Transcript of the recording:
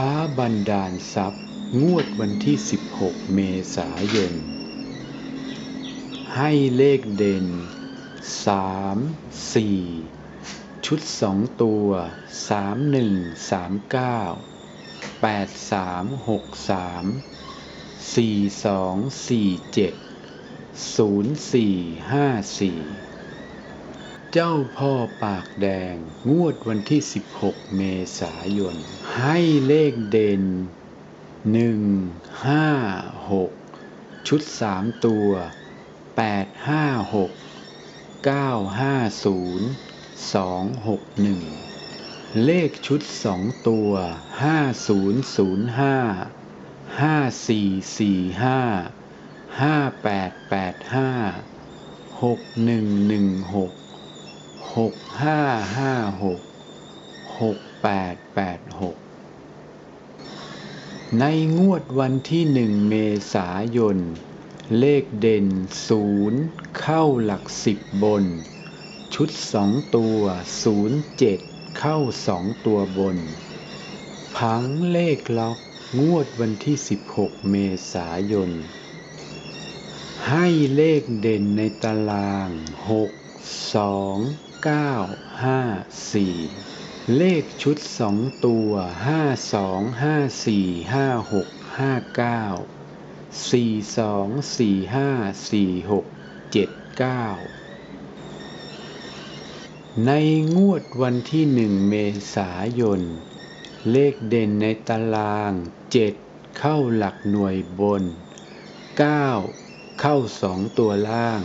ฟ้าบันดาลทรัพย์ งวดวันที่ 16 เมษายน ให้เลขเด่น 3 4 ชุด 2 ตัว 3 1 3 9 83, 63, 42, 47, 04, 54 เจ้าพ่อปากแดง งวดวันที่ 16 เมษายน ให้เลขเด่น 1 5 6 ชุด 3 ตัว 8 5 6 9 5 0 2 6 1 เลขชุด 2 ตัว 5 0 0 5 5445 5885 6116 หกห้าห้าหกหกแปดแปดหกในงวดวันที่หนึ่งเมษายน เลขเด่นศูนย์เข้าหลักสิบบน ชุดสองตัวศูนย์เจ็ดเข้าสองตัวบนพังเลขล็อกงวดวันที่สิบหกเมษายน ให้เลขเด่นในตารางหกสอง ก้าห้าสี่เลขชุดสองตัวห้าสองห้าสี่ห้าหกห้าเก้าสี่สองสี่ห้าสี่หกเจ็ดเก้าในงวดวันที่หนึ่งเมษายน เลขเด่นในตารางเจ็ดเข้าหลักหน่วยบนเก้าเข้าสองตัวล่าง